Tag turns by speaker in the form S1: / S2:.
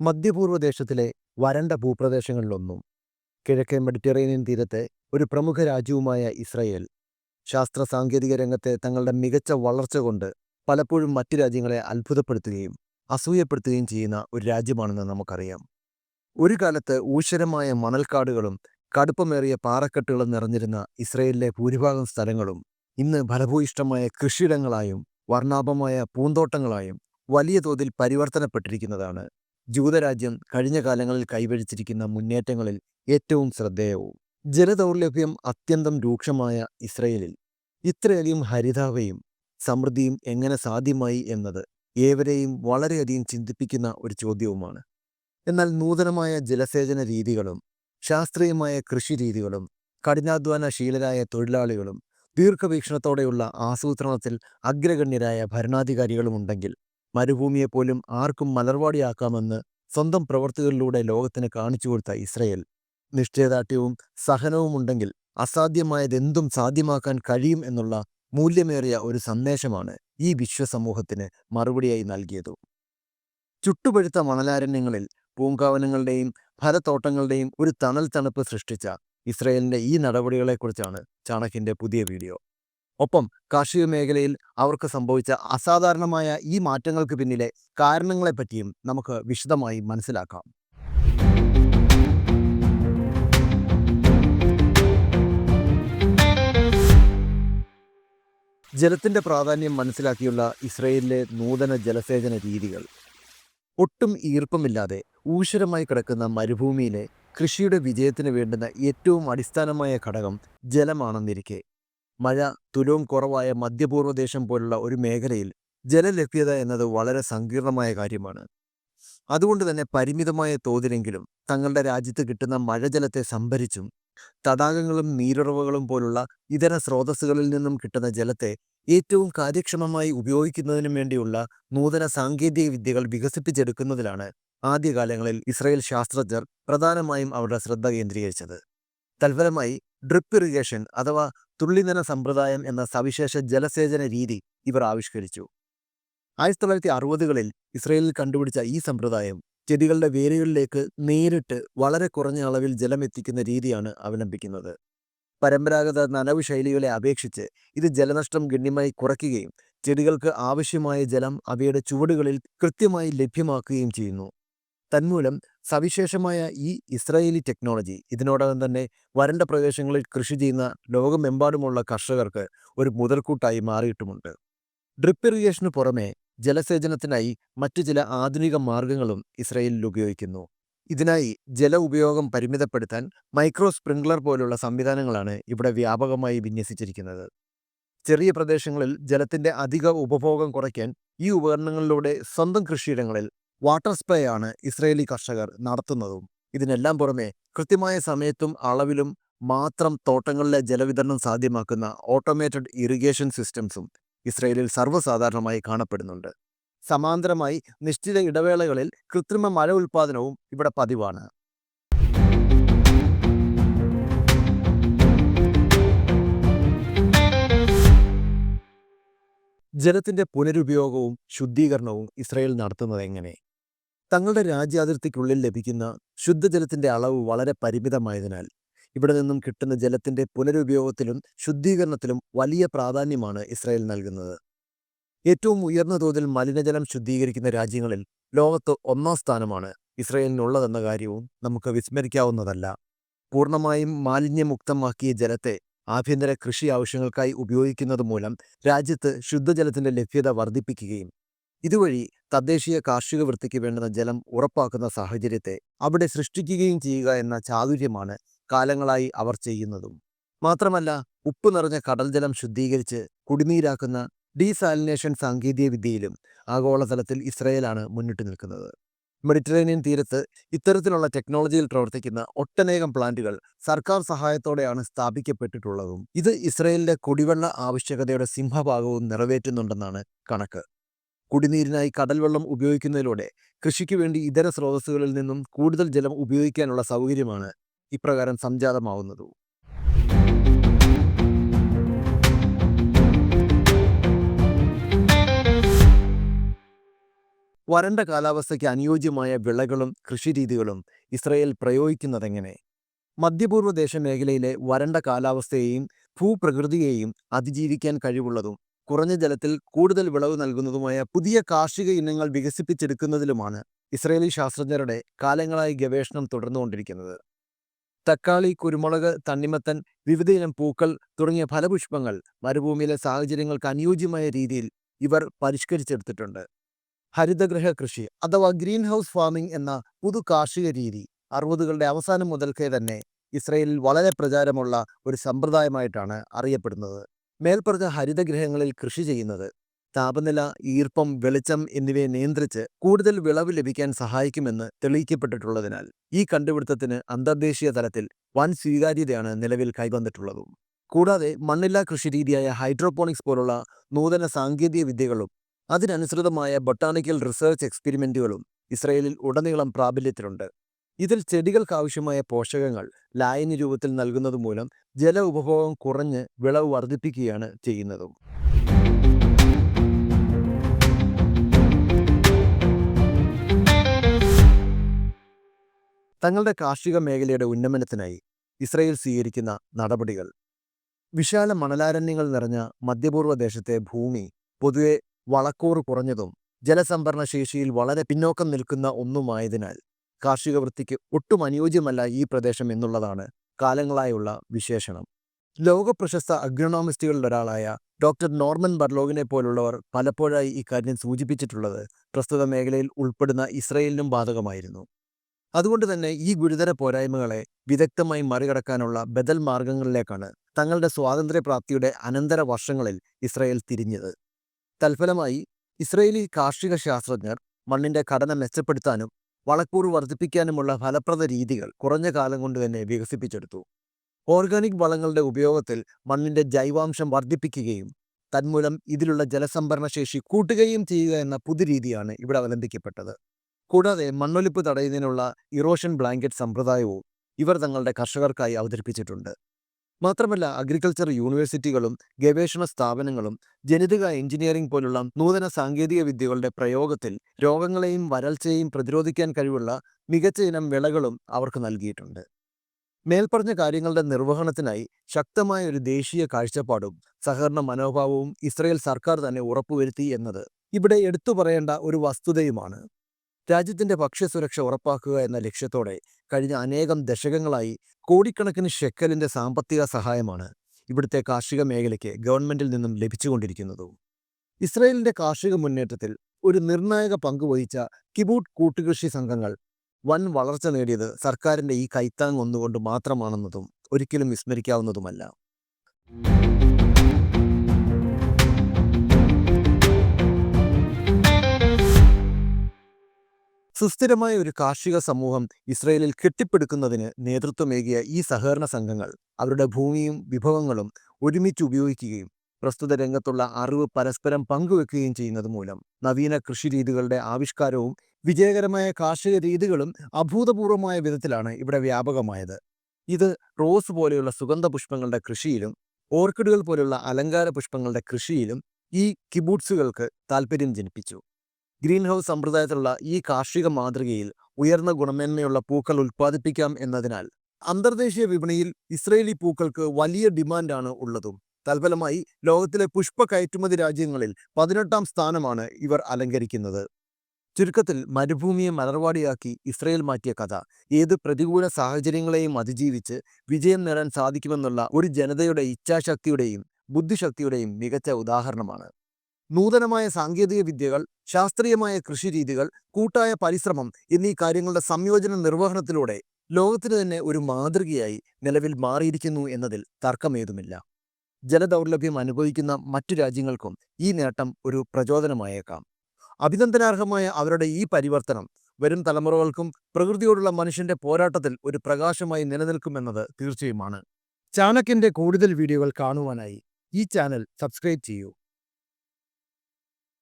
S1: മധ്യപൂർവ ദേശത്തിലെ വരണ്ട ഭൂപ്രദേശങ്ങളിലൊന്നും കിഴക്കൻ മെഡിറ്ററേനിയൻ തീരത്തെ ഒരു പ്രമുഖ രാജ്യവുമായ ഇസ്രയേൽ ശാസ്ത്ര സാങ്കേതിക രംഗത്തെ തങ്ങളുടെ മികച്ച വളർച്ച കൊണ്ട് പലപ്പോഴും മറ്റ് രാജ്യങ്ങളെ അത്ഭുതപ്പെടുത്തുകയും അസൂയപ്പെടുത്തുകയും ചെയ്യുന്ന ഒരു രാജ്യമാണെന്ന് നമുക്കറിയാം. ഒരു കാലത്ത് ഊശ്വരമായ മണൽക്കാടുകളും കടുപ്പമേറിയ പാറക്കെട്ടുകളും നിറഞ്ഞിരുന്ന ഇസ്രയേലിലെ ഭൂരിഭാഗം സ്ഥലങ്ങളും ഇന്ന് ഫലഭൂയിഷ്ടമായ കൃഷിയിടങ്ങളായും വർണാഭമായ പൂന്തോട്ടങ്ങളായും വലിയ തോതിൽ പരിവർത്തനപ്പെട്ടിരിക്കുന്നതാണ്. ജൂതരാജ്യം കഴിഞ്ഞ കാലങ്ങളിൽ കൈവരിച്ചിരിക്കുന്ന മുന്നേറ്റങ്ങളിൽ ഏറ്റവും ശ്രദ്ധേയവും. ജലദൗർലഭ്യം അത്യന്തം രൂക്ഷമായ ഇസ്രയേലിൽ. ഇത്രയധികം ഹരിതാവയും സമൃദ്ധിയും എങ്ങനെ സാധ്യമായി എന്നത് ഏവരെയും വളരെയധികം ചിന്തിപ്പിക്കുന്ന ഒരു ചോദ്യവുമാണ്. എന്നാൽ നൂതനമായ ജലസേചന രീതികളും ശാസ്ത്രീയമായ കൃഷി രീതികളും കഠിനാധ്വാനശീലരായ തൊഴിലാളികളും ദീർഘവീക്ഷണത്തോടെയുള്ള ആസൂത്രണത്തിൽ അഗ്രഗണ്യരായ ഭരണാധികാരികളുമുണ്ടെങ്കിൽ മരുഭൂമിയെപ്പോലും ആർക്കും മലർവാടിയാക്കാമെന്ന് സ്വന്തം പ്രവർത്തികളിലൂടെ ലോകത്തിന് കാണിച്ചു കൊടുത്ത ഇസ്രയേൽ. നിശ്ചയദാർഢ്യവും സഹനവുമുണ്ടെങ്കിൽ അസാധ്യമായതെന്തും സാധ്യമാക്കാൻ കഴിയും എന്നുള്ള മൂല്യമേറിയ ഒരു സന്ദേശമാണ് ഈ വിശ്വസമൂഹത്തിന് മറുപടിയായി നൽകിയത്. ചുട്ടുപഴുത്ത മണലാരണ്യങ്ങളിൽ പൂങ്കാവനങ്ങളുടെയും ഫലത്തോട്ടങ്ങളുടെയും ഒരു തണൽ തണുപ്പ് സൃഷ്ടിച്ച ഇസ്രയേലിന്റെ ഈ നടപടികളെക്കുറിച്ചാണ് ചാണകിന്റെ പുതിയ വീഡിയോ. ഒപ്പം കാർഷിക മേഖലയിൽ അവർക്ക് സംഭവിച്ച അസാധാരണമായ ഈ മാറ്റങ്ങൾക്ക് പിന്നിലെ കാരണങ്ങളെപ്പറ്റിയും നമുക്ക് വിശദമായി മനസ്സിലാക്കാം. ജലത്തിന്റെ പ്രാധാന്യം മനസ്സിലാക്കിയുള്ള ഇസ്രയേലിലെ നൂതന ജലസേചന രീതികൾ. ഒട്ടും ഈർപ്പമില്ലാതെ ഊശ്വരമായി കിടക്കുന്ന മരുഭൂമിയിലെ കൃഷിയുടെ വിജയത്തിന് വേണ്ടുന്ന ഏറ്റവും അടിസ്ഥാനമായ ഘടകം ജലമാണെന്നിരിക്കെ. മഴ തുലവും കുറവായ മധ്യപൂർവദേശം പോലുള്ള ഒരു മേഖലയിൽ ജലലഭ്യത എന്നത് വളരെ സങ്കീർണമായ കാര്യമാണ്. അതുകൊണ്ട് തന്നെ പരിമിതമായ തോതിലെങ്കിലും തങ്ങളുടെ രാജ്യത്ത് കിട്ടുന്ന മഴജലത്തെ സംഭരിച്ചും തടാകങ്ങളും നീരുറവുകളും പോലുള്ള ഇതര സ്രോതസ്സുകളിൽ നിന്നും കിട്ടുന്ന ജലത്തെ ഏറ്റവും കാര്യക്ഷമമായി ഉപയോഗിക്കുന്നതിനും വേണ്ടിയുള്ള നൂതന സാങ്കേതിക വിദ്യകൾ വികസിപ്പിച്ചെടുക്കുന്നതിലാണ് ആദ്യകാലങ്ങളിൽ ഇസ്രായേൽ ശാസ്ത്രജ്ഞർ പ്രധാനമായും അവരുടെ ശ്രദ്ധ കേന്ദ്രീകരിച്ചത്. തൽഫലമായി ഡ്രിപ്പ് ഇറിഗേഷൻ അഥവാ തുള്ളിനന സമ്പ്രദായം എന്ന സവിശേഷ ജലസേചന രീതി ഇവർ ആവിഷ്കരിച്ചു. ആയിരത്തി തൊള്ളായിരത്തി അറുപതുകളിൽ ഇസ്രയേലിൽ കണ്ടുപിടിച്ച ഈ സമ്പ്രദായം ചെടികളുടെ വേരുകളിലേക്ക് നേരിട്ട് വളരെ കുറഞ്ഞ അളവിൽ ജലം എത്തിക്കുന്ന രീതിയാണ് അവലംബിക്കുന്നത്. പരമ്പരാഗത നനവ് ശൈലികളെ അപേക്ഷിച്ച് ഇത് ജലനഷ്ടം ഗണ്യമായി കുറയ്ക്കുകയും ചെടികൾക്ക് ആവശ്യമായ ജലം അവയുടെ ചുവടുകളിൽ കൃത്യമായി ലഭ്യമാക്കുകയും ചെയ്യുന്നു. തന്മൂലം സവിശേഷമായ ഈ ഇസ്രായേലി ടെക്നോളജി ഇതിനോടകം തന്നെ വരണ്ട പ്രദേശങ്ങളിൽ കൃഷി ചെയ്യുന്ന ലോകമെമ്പാടുമുള്ള കർഷകർക്ക് ഒരു മുതൽക്കൂട്ടായി മാറിയിട്ടുമുണ്ട്. ഡ്രിപ്പ് ഇറിഗേഷന് പുറമെ ജലസേചനത്തിനായി മറ്റു ചില ആധുനിക മാർഗങ്ങളും ഇസ്രയേലിൽ ഉപയോഗിക്കുന്നു. ഇതിനായി ജല ഉപയോഗം പരിമിതപ്പെടുത്താൻ മൈക്രോ സ്പ്രിംഗ്ലർ പോലുള്ള സംവിധാനങ്ങളാണ് ഇവിടെ വ്യാപകമായി വിന്യസിച്ചിരിക്കുന്നത്. ചെറിയ പ്രദേശങ്ങളിൽ ജലത്തിന്റെ അധിക ഉപഭോഗം കുറയ്ക്കാൻ ഈ ഉപകരണങ്ങളിലൂടെ സ്വന്തം കൃഷിയിടങ്ങളിൽ വാട്ടർ സ്പ്രേ ആണ് ഇസ്രയേലി കർഷകർ നടത്തുന്നതും. ഇതിനെല്ലാം പുറമെ കൃത്യമായ സമയത്തും അളവിലും മാത്രം തോട്ടങ്ങളിലെ ജലവിതരണം സാധ്യമാക്കുന്ന ഓട്ടോമേറ്റഡ് ഇറിഗേഷൻ സിസ്റ്റംസും ഇസ്രയേലിൽ സർവസാധാരണമായി കാണപ്പെടുന്നുണ്ട്. സമാന്തരമായി നിശ്ചിത ഇടവേളകളിൽ കൃത്രിമ മഴ ഉൽപ്പാദനവും ഇവിടെ പതിവാണ്. ജലത്തിന്റെ പുനരുപയോഗവും ശുദ്ധീകരണവും ഇസ്രയേൽ നടത്തുന്നത് എങ്ങനെ? തങ്ങളുടെ രാജ്യാതിർത്തിക്കുള്ളിൽ ലഭിക്കുന്ന ശുദ്ധജലത്തിന്റെ അളവ് വളരെ പരിമിതമായതിനാൽ ഇവിടെ നിന്നും കിട്ടുന്ന ജലത്തിന്റെ പുനരുപയോഗത്തിലും ശുദ്ധീകരണത്തിലും വലിയ പ്രാധാന്യമാണ് ഇസ്രായേൽ നൽകുന്നത്. ഏറ്റവും ഉയർന്ന തോതിൽ മലിനജലം ശുദ്ധീകരിക്കുന്ന രാജ്യങ്ങളിൽ ലോകത്ത് ഒന്നാം സ്ഥാനമാണ് ഇസ്രയേലിനുള്ളതെന്ന കാര്യവും നമുക്ക് വിസ്മരിക്കാവുന്നതല്ല. പൂർണമായും മാലിന്യമുക്തമാക്കിയ ജലത്തെ ആഭ്യന്തര കൃഷി ആവശ്യങ്ങൾക്കായി ഉപയോഗിക്കുന്നത് മൂലം രാജ്യത്ത് ശുദ്ധജലത്തിന്റെ ലഭ്യത വർദ്ധിപ്പിക്കുകയും ഇതുവഴി തദ്ദേശീയ കാർഷിക വൃത്തിക്ക് വേണ്ടുന്ന ജലം ഉറപ്പാക്കുന്ന സാഹചര്യത്തെ അവിടെ സൃഷ്ടിക്കുകയും ചെയ്യുക എന്ന ചാതുര്യമാണ് കാലങ്ങളായി അവർ ചെയ്യുന്നതും. മാത്രമല്ല ഉപ്പ് നിറഞ്ഞ കടൽ ജലം ശുദ്ധീകരിച്ച് കുടിനീരാക്കുന്ന ഡീസാലിനേഷൻ സാങ്കേതിക വിദ്യയിലും ആഗോളതലത്തിൽ ഇസ്രയേലാണ് മുന്നിട്ട് നിൽക്കുന്നത്. മെഡിറ്ററേനിയൻ തീരത്ത് ഇത്തരത്തിലുള്ള ടെക്നോളജിയിൽ പ്രവർത്തിക്കുന്ന ഒട്ടനേകം പ്ലാന്റുകൾ സർക്കാർ സഹായത്തോടെയാണ് സ്ഥാപിക്കപ്പെട്ടിട്ടുള്ളതും ഇത് ഇസ്രയേലിന്റെ കുടിവെള്ള ആവശ്യകതയുടെ സിംഹഭാഗവും നിറവേറ്റുന്നുണ്ടെന്നാണ് കണക്ക്. കുടിനീരിനായി കടൽവെള്ളം ഉപയോഗിക്കുന്നതിലൂടെ കൃഷിക്ക് വേണ്ടി ഇതര സ്രോതസ്സുകളിൽ നിന്നും കൂടുതൽ ജലം ഉപയോഗിക്കാനുള്ള സൗകര്യമാണ് ഇപ്രകാരം സംജാതമാവുന്നത്. വരണ്ട കാലാവസ്ഥയ്ക്ക് അനുയോജ്യമായ വിളകളും കൃഷിരീതികളും ഇസ്രയേൽ പ്രയോഗിക്കുന്നതെങ്ങനെ? മധ്യപൂർവ ദേശമേഖലയിലെ വരണ്ട കാലാവസ്ഥയെയും ഭൂപ്രകൃതിയെയും അതിജീവിക്കാൻ കഴിവുള്ളതും കുറഞ്ഞ ജലത്തിൽ കൂടുതൽ വിളവ് നൽകുന്നതുമായ പുതിയ കാർഷിക ഇനങ്ങൾ വികസിപ്പിച്ചെടുക്കുന്നതിലുമാണ് ഇസ്രയേലി ശാസ്ത്രജ്ഞരുടെ കാലങ്ങളായി ഗവേഷണം തുടർന്നുകൊണ്ടിരിക്കുന്നത്. തക്കാളി കുരുമുളക് തണ്ണിമത്തൻ വിവിധയിനം പൂക്കൾ തുടങ്ങിയ ഫലപുഷ്പങ്ങൾ മരുഭൂമിയിലെ സാഹചര്യങ്ങൾക്ക് അനുയോജ്യമായ രീതിയിൽ ഇവർ പരിഷ്കരിച്ചെടുത്തിട്ടുണ്ട്. ഹരിതഗൃഹ കൃഷി അഥവാ ഗ്രീൻ ഹൗസ് ഫാമിംഗ് എന്ന പുതു കാർഷിക രീതി അറുപതുകളുടെ അവസാനം മുതൽക്കേ തന്നെ ഇസ്രയേലിൽ വളരെ പ്രചാരമുള്ള ഒരു സമ്പ്രദായമായിട്ടാണ് അറിയപ്പെടുന്നത്. മേൽപ്പറഞ്ഞ ഹരിതഗ്രഹങ്ങളിൽ കൃഷി ചെയ്യുന്നത് താപനില ഈർപ്പം വെളിച്ചം എന്നിവയെ നിയന്ത്രിച്ച് കൂടുതൽ വിളവ് ലഭിക്കാൻ സഹായിക്കുമെന്ന് തെളിയിക്കപ്പെട്ടിട്ടുള്ളതിനാൽ ഈ കണ്ടുപിടുത്തത്തിന് അന്തർദേശീയ തലത്തിൽ വൻ സ്വീകാര്യതയാണ് നിലവിൽ കൈവന്നിട്ടുള്ളതും. കൂടാതെ മണ്ണില്ലാ കൃഷി രീതിയായ ഹൈഡ്രോപോണിക്സ് പോലുള്ള നൂതന സാങ്കേതിക വിദ്യകളും അതിനനുസൃതമായ ബൊട്ടാണിക്കൽ റിസർച്ച് എക്സ്പെരിമെന്റുകളും ഇസ്രയേലിൽ ഉടനീളം പ്രാബല്യത്തിലുണ്ട്. ഇതിൽ ചെടികൾക്കാവശ്യമായ പോഷകങ്ങൾ ലായനി രൂപത്തിൽ നൽകുന്നത് മൂലം ജല ഉപഭോഗം കുറഞ്ഞ് വിളവ് വർദ്ധിപ്പിക്കുകയാണ് ചെയ്യുന്നതും. തങ്ങളുടെ കാർഷിക മേഖലയുടെ ഉന്നമനത്തിനായി ഇസ്രയേൽ സ്വീകരിക്കുന്ന നടപടികൾ. വിശാല മണലാരണ്യങ്ങൾ നിറഞ്ഞ മധ്യപൂർവ ദേശത്തെ ഭൂമി പൊതുവെ വളക്കൂറ് കുറഞ്ഞതും ജലസംഭരണ ശേഷിയിൽ വളരെ പിന്നോക്കം നിൽക്കുന്ന ഒന്നുമായതിനാൽ കാർഷിക വൃത്തിക്ക് ഒട്ടും അനുയോജ്യമല്ല ഈ പ്രദേശം എന്നുള്ളതാണ് കാലങ്ങളായുള്ള വിശേഷണം. ലോകപ്രശസ്ത അഗ്രണോമിസ്റ്റുകളിലൊരാളായ ഡോക്ടർ നോർമൻ ബർലോഗിനെ പോലുള്ളവർ പലപ്പോഴായി ഇക്കാര്യം സൂചിപ്പിച്ചിട്ടുള്ളത് പ്രസ്തുത മേഖലയിൽ ഉൾപ്പെടുന്ന ഇസ്രയേലിനും ബാധകമായിരുന്നു. അതുകൊണ്ട് തന്നെ ഈ ഗുരുതര പോരായ്മകളെ വിദഗ്ധമായി മറികടക്കാനുള്ള ബദൽ മാർഗങ്ങളിലേക്കാണ് തങ്ങളുടെ സ്വാതന്ത്ര്യപ്രാപ്തിയുടെ അനന്തര വർഷങ്ങളിൽ ഇസ്രയേൽ തിരിഞ്ഞത്. തൽഫലമായി ഇസ്രയേലി കാർഷിക ശാസ്ത്രജ്ഞർ മണ്ണിന്റെ ഘടന മെച്ചപ്പെടുത്താനും വളക്കൂറ് വർദ്ധിപ്പിക്കാനുമുള്ള ഫലപ്രദ രീതികൾ കുറഞ്ഞ കാലം കൊണ്ട് തന്നെ വികസിപ്പിച്ചെടുത്തു. ഓർഗാനിക് വളങ്ങളുടെ ഉപയോഗത്തിൽ മണ്ണിന്റെ ജൈവാംശം വർദ്ധിപ്പിക്കുകയും തന്മൂലം ഇതിലുള്ള ജലസംഭരണ ശേഷി കൂട്ടുകയും ചെയ്യുക എന്ന പുതുരീതിയാണ് ഇവിടെ അവലംബിക്കപ്പെട്ടത്. കൂടാതെ മണ്ണൊലിപ്പ് തടയുന്നതിനുള്ള ഇറോഷൻ ബ്ലാങ്കറ്റ് സമ്പ്രദായവും ഇവർ തങ്ങളുടെ കർഷകർക്കായി അവതരിപ്പിച്ചിട്ടുണ്ട്. മാത്രമല്ല അഗ്രികൾച്ചർ യൂണിവേഴ്സിറ്റികളും ഗവേഷണ സ്ഥാപനങ്ങളും ജനിതക എഞ്ചിനീയറിംഗ് പോലുള്ള നൂതന സാങ്കേതിക വിദ്യകളുടെ പ്രയോഗത്തിൽ രോഗങ്ങളെയും വരൾച്ചയെയും പ്രതിരോധിക്കാൻ കഴിവുള്ള മികച്ച ഇനം വിളകളും അവർക്ക് നൽകിയിട്ടുണ്ട്. മേൽപ്പറഞ്ഞ കാര്യങ്ങളുടെ നിർവഹണത്തിനായി ശക്തമായ ഒരു ദേശീയ കാഴ്ചപ്പാടും സഹകരണ മനോഭാവവും ഇസ്രയേൽ സർക്കാർ തന്നെ ഉറപ്പുവരുത്തി എന്നത് ഇവിടെ എടുത്തു പറയേണ്ട ഒരു വസ്തുതയുമാണ്. രാജ്യത്തിന്റെ ഭക്ഷ്യസുരക്ഷ ഉറപ്പാക്കുക എന്ന ലക്ഷ്യത്തോടെ കഴിഞ്ഞ അനേകം ദശകങ്ങളായി കോടിക്കണക്കിന് ഷെക്കലിന്റെ സാമ്പത്തിക സഹായമാണ് ഇവിടുത്തെ കാർഷിക മേഖലയ്ക്ക് ഗവൺമെന്റിൽ നിന്നും ലഭിച്ചുകൊണ്ടിരിക്കുന്നതും. ഇസ്രയേലിന്റെ കാർഷിക മുന്നേറ്റത്തിൽ ഒരു നിർണായക പങ്ക് വഹിച്ച കിബൂട്ട് കൂട്ടുകൃഷി സംഘങ്ങൾ വൻ വളർച്ച നേടിയത് സർക്കാരിന്റെ ഈ കൈത്താങ് ഒന്നുകൊണ്ട് മാത്രമാണെന്നതും ഒരിക്കലും വിസ്മരിക്കാവുന്നതുമല്ല. സുസ്ഥിരമായ ഒരു കാർഷിക സമൂഹം ഇസ്രയേലിൽ കെട്ടിപ്പടുക്കുന്നതിന് നേതൃത്വമേകിയ ഈ സഹകരണ സംഘങ്ങൾ അവരുടെ ഭൂമിയും വിഭവങ്ങളും ഒരുമിച്ച് ഉപയോഗിക്കുകയും പ്രസ്തുത രംഗത്തുള്ള അറിവ് പരസ്പരം പങ്കുവെക്കുകയും ചെയ്യുന്നത് മൂലം നവീന കൃഷിരീതികളുടെ ആവിഷ്കാരവും വിജയകരമായ കാർഷിക രീതികളും അഭൂതപൂർവമായ വിധത്തിലാണ് ഇവിടെ വ്യാപകമായത്. ഇത് റോസ് പോലെയുള്ള സുഗന്ധ പുഷ്പങ്ങളുടെ കൃഷിയിലും ഓർക്കിഡുകൾ പോലെയുള്ള അലങ്കാര പുഷ്പങ്ങളുടെ കൃഷിയിലും ഈ കിബൂട്സുകൾക്ക് താൽപ്പര്യം ജനിപ്പിച്ചു. ഗ്രീൻ ഹൗസ് സമ്പ്രദായത്തിലുള്ള ഈ കാർഷിക മാതൃകയിൽ ഉയർന്ന ഗുണമേന്മയുള്ള പൂക്കൾ ഉൽപ്പാദിപ്പിക്കാം എന്നതിനാൽ അന്തർദേശീയ വിപണിയിൽ ഇസ്രയേലി പൂക്കൾക്ക് വലിയ ഡിമാൻഡാണ് ഉള്ളതും തൽഫലമായി ലോകത്തിലെ പുഷ്പ കയറ്റുമതി രാജ്യങ്ങളിൽ പതിനെട്ടാം സ്ഥാനമാണ് ഇവർ അലങ്കരിക്കുന്നത്. ചുരുക്കത്തിൽ മരുഭൂമിയെ മലർവാടിയാക്കി ഇസ്രയേൽ മാറ്റിയ കഥ ഏത് പ്രതികൂല സാഹചര്യങ്ങളെയും അതിജീവിച്ച് വിജയം നേടാൻ സാധിക്കുമെന്നുള്ള ഒരു ജനതയുടെ ഇച്ഛാശക്തിയുടെയും ബുദ്ധിശക്തിയുടെയും മികച്ച ഉദാഹരണമാണ്. നൂതനമായ സാങ്കേതിക വിദ്യകൾ ശാസ്ത്രീയമായ കൃഷിരീതികൾ കൂട്ടായ പരിശ്രമം എന്നീ കാര്യങ്ങളുടെ സംയോജന നിർവഹണത്തിലൂടെ ലോകത്തിന് തന്നെ ഒരു മാതൃകയായി നിലവിൽ മാറിയിരിക്കുന്നു എന്നതിൽ തർക്കമേതുമില്ല. ജലദൗർലഭ്യം അനുഭവിക്കുന്ന മറ്റു രാജ്യങ്ങൾക്കും ഈ നേട്ടം ഒരു പ്രചോദനമായേക്കാം. അഭിനന്ദനാർഹമായ അവരുടെ ഈ പരിവർത്തനം വരും തലമുറകൾക്കും പ്രകൃതിയോടുള്ള മനുഷ്യന്റെ പോരാട്ടത്തിൽ ഒരു പ്രകാശമായി നിലനിൽക്കുമെന്നത് തീർച്ചയുമാണ്. ചാണക്യന്റെ കൂടുതൽ വീഡിയോകൾ കാണുവാനായി ഈ ചാനൽ സബ്സ്ക്രൈബ് ചെയ്യൂ.